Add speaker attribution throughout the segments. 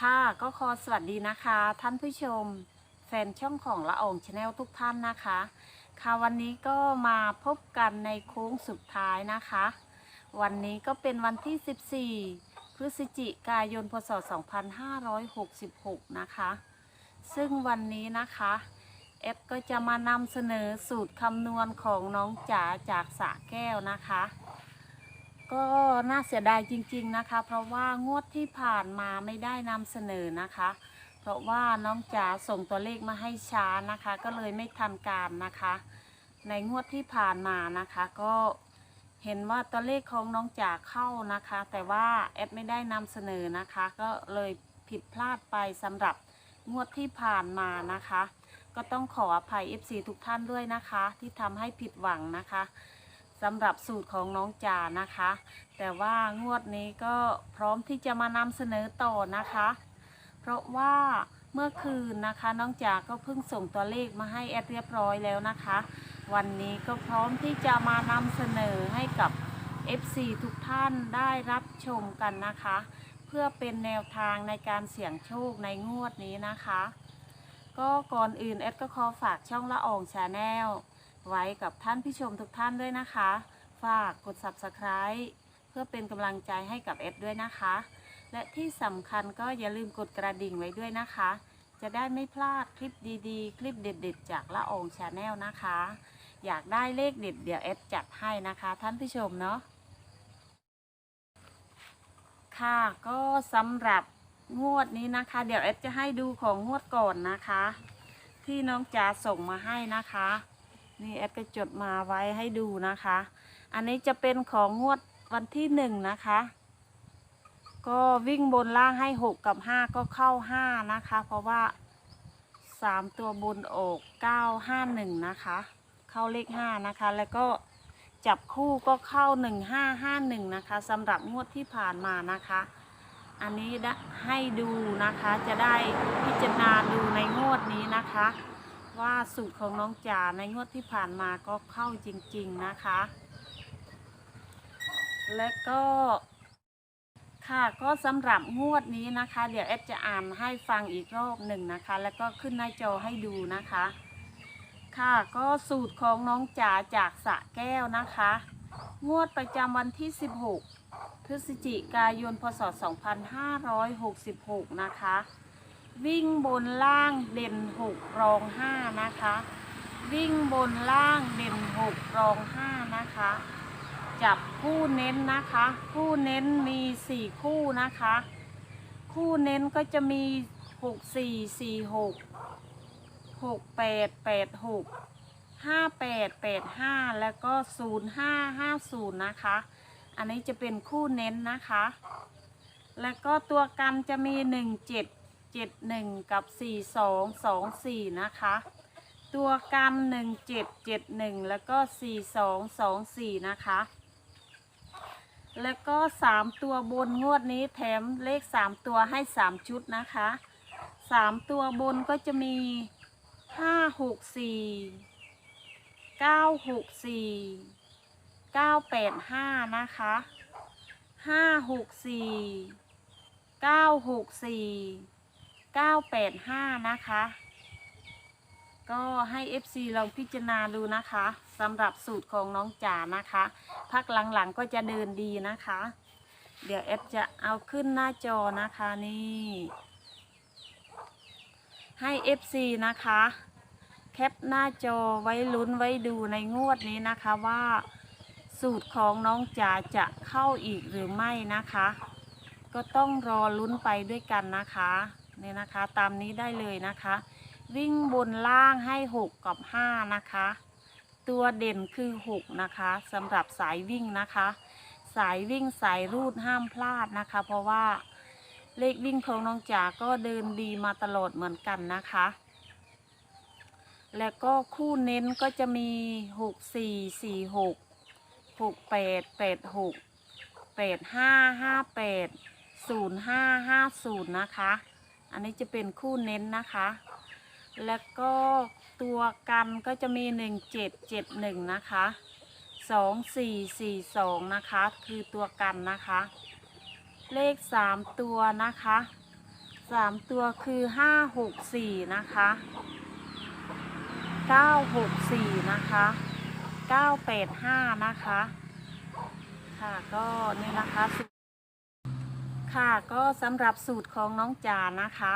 Speaker 1: ค่ะก็ขอสวัสดีนะคะ ท่านผู้ชม แฟนช่องของละอองชาแนลทุกท่านนะคะ ค่ะวันนี้ก็มาพบกันในโค้งสุดท้ายนะคะ วันนี้ก็เป็นวันที่ 14 พฤศจิกายนพศ 2566 นะคะ ซึ่งวันนี้นะคะเอฟก็จะมานำเสนอสูตรคำนวณของน้องจ๋าจากสะแก้วนะคะ ก็น่าเสียดายจริงๆนะคะ เพราะว่างวดที่ผ่านมาไม่ได้นำเสนอนะคะ เพราะว่าน้องจ๋าส่งตัวเลขมาให้ช้านะคะ ก็เลยไม่ทันการนะคะ ในงวดที่ผ่านมานะคะ ก็เห็นว่าตัวเลขของน้องจ๋าเข้านะคะ แต่ว่าแอดไม่ได้นำเสนอนะคะ ก็เลยผิดพลาดไปสำหรับงวดที่ผ่านมานะคะ ก็ต้องขออภัย FC ทุกท่านด้วยนะคะ ที่ทำให้ผิดหวังนะคะ สำหรับสูตรของน้องจานะคะ แต่ว่างวดนี้ก็พร้อมที่จะมานำเสนอต่อนะคะ เพราะว่าเมื่อคืนนะคะน้องจ๋าก็เพิ่งส่งตัวเลขมาให้แอดเรียบร้อยแล้วนะคะ วันนี้ก็พร้อมที่จะมานำเสนอให้กับ FC ทุกท่านได้รับชมกันนะคะ เพื่อเป็นแนวทางในการเสี่ยงโชคในงวดนี้นะคะ ก็ก่อนอื่นแอดก็ขอฝากช่องละอองชาแนล ไว้กับท่านผู้ชมทุกท่านด้วยนะคะ ฝากกด subscribe เพื่อเป็นกำลังใจให้กับแอดด้วยนะคะ และที่สำคัญก็อย่าลืมกดกระดิ่งไว้ด้วยนะคะ จะได้ไม่พลาดคลิปดีๆ คลิปเด็ดๆ จากละอองชาแนลนะคะ อยากได้เลขเด็ดเดี๋ยวแอดจัดให้นะคะท่านผู้ชมเนาะค่ะก็สำหรับงวดนี้นะคะ เดี๋ยวแอดจะให้ดูของงวดก่อนนะคะ ที่น้องจ๋าส่งมาให้นะคะ นี่แอดก็จดมาไว้ให้ดูนะคะ อันนี้จะเป็นของงวดวันที่หนึ่งนะคะ ก็วิ่งบนล่างให้หกกับห้าก็เข้าห้านะคะ เพราะว่าสามตัวบนออกเก้าห้าหนึ่งนะคะ เข้าเลขห้านะคะ แล้วก็จับคู่ก็เข้าหนึ่งห้าห้าหนึ่งนะคะสำหรับงวดที่ผ่านมานะคะ อันนี้ได้ให้ดูนะคะจะได้พิจารณาดูในงวดนี้นะคะ ว่าสูตรของน้องจ๋าในงวดที่ผ่านมาก็เข้าจริง ๆนะคะ และก็ค่ะก็สำหรับงวดนี้นะคะ เดี๋ยวแอดจะอ่านให้ฟังอีกรอบหนึ่งนะคะ แล้วก็ขึ้นหน้าจอให้ดูนะคะ ค่ะก็สูตรของน้องจ๋าจากสะแก้วนะคะ งวดประจำวันที่ 16 พฤศจิกายนพศ 2566 นะคะ วิ่งบนล่างเด่น 6 รอง5นะคะ วิ่งบนล่างเด่น6รอง5นะคะ จับคู่เน้นนะคะ คู่เน้นมี4คู่นะคะ คู่เน้นก็จะมี6 4 4 6 6 8 8 6 5 8 8 5แปดแปดหกห้าแปดแปดห้าแล้วก็0 5 5 0นย์นะคะ อันนี้จะเป็นคู่เน้นนะคะ แล้วก็ตัวกันจะมี1 7 7 1กับ 71 กับ 4 2 2 4 นะคะ ตัวกัน 1 7 7 1 แล้วก็ 4 2 2 4 นะคะ แล้วก็ 3 ตัวบนงวดนี้แถมเลข 3 ตัวให้ 3 ชุดนะคะ 3 ตัวบนก็จะมี 5 6 4 9 6 4 9 8 5 นะคะ 564 964 985 นะคะ ก็ให้ FC ลองพิจารณาดูนะคะสำหรับสูตรของน้องจ๋านะคะ พักหลังๆก็จะเดินดีนะคะ เดี๋ยวแอดจะเอาขึ้นหน้าจอนะคะนี่ให้ FC นะคะ แคปหน้าจอไว้ลุ้นไว้ดูในงวดนี้นะคะว่าสูตรของน้องจ๋าจะเข้าอีกหรือไม่นะคะ ก็ต้องรอลุ้นไปด้วยกันนะคะ นี่นะคะ ตามนี้ได้เลยนะคะ วิ่งบนล่างให้ 6 กับ 5 นะคะ ตัวเด่นคือ 6 นะคะสำหรับสายวิ่งนะคะ สายวิ่งสายรูดห้ามพลาดนะคะ เพราะว่าเลขวิ่งของน้องจ๋าก็เดินดีมาตลอดเหมือนกันนะคะ แล้วก็คู่เน้นก็จะมี 6 4 4 6 6 8 8 6 8 5 5 8 0 5 5 0 นะคะ อันนี้จะเป็นคู่เน้นนะคะ แล้วก็ตัวกันก็จะมี 1 7 7 1 นะคะ 2 4 4 2 นะคะ คือตัวกันนะคะ เลข 3 ตัวนะคะสามตัวคือห้าหกสี่นะคะเก้าหกสี่นะคะเก้าแปดห้านะคะ ค่ะก็นี่นะคะสูตร ค่ะก็สำหรับสูตรของน้องจานะคะ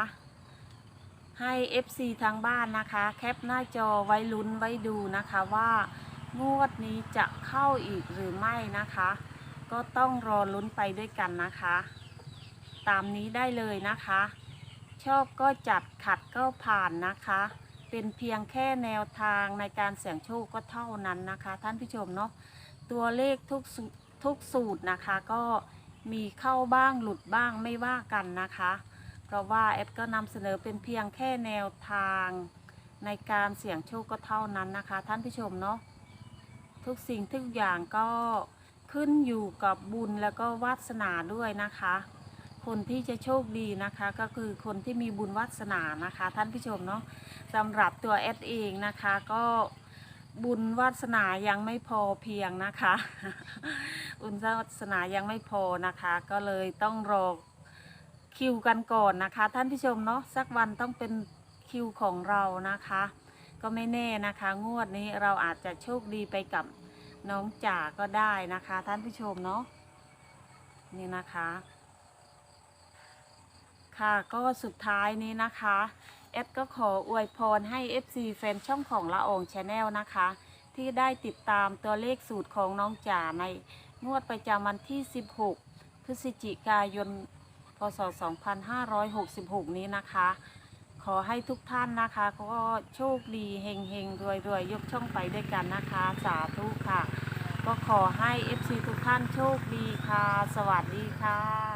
Speaker 1: ให้ FC ทางบ้านนะคะ แคปหน้าจอไว้ลุ้นไว้ดูนะคะว่างวดนี้จะเข้าอีกหรือไม่นะคะ ก็ต้องรอลุ้นไปด้วยกันนะคะ ตามนี้ได้เลยนะคะ ชอบก็จัดขัดก็ผ่านนะคะ เป็นเพียงแค่แนวทางในการเสี่ยงโชคก็เท่านั้นนะคะ ท่านผู้ชมเนาะตัวเลขทุกทุกสูตรนะคะก็ มีเข้าบ้างหลุดบ้างไม่ว่ากันนะคะ เพราะว่าแอดก็นำเสนอเป็นเพียงแค่แนวทางในการเสี่ยงโชคก็เท่านั้นนะคะ ท่านผู้ชมเนาะทุกสิ่งทุกอย่างก็ขึ้นอยู่กับบุญแล้วก็วาสนาด้วยนะคะ คนที่จะโชคดีนะคะ ก็คือคนที่มีบุญวาสนานะคะ ท่านผู้ชมเนาะสำหรับตัวแอดเองนะคะก็ บุญวาสนายังไม่พอเพียงนะคะบุญวาสนายังไม่พอนะคะ ก็เลยต้องรอคิวกันก่อนนะคะ ท่านผู้ชมเนาะสักวันต้องเป็นคิวของเรานะคะ ก็ไม่แน่นะคะ งวดนี้เราอาจจะโชคดีไปกับน้องจ๋าก็ได้นะคะ ท่านผู้ชมเนาะนี่นะคะ ค่ะก็สุดท้ายนี้นะคะ แอดก็ขออวยพรให้ FC แฟนช่องของละอองชาแนลนะคะ ที่ได้ติดตามตัวเลขสูตรของน้องจ๋าในงวดประจำวันที่ 16 พฤศจิกายน พศ 2566 นี้นะคะ ขอให้ทุกท่านนะคะก็โชคดีเฮงเฮงรวยรวยยกช่องไปด้วยกันนะคะ สาธุค่ะ ก็ขอให้ FC ทุกท่านโชคดีค่ะ สวัสดีค่ะ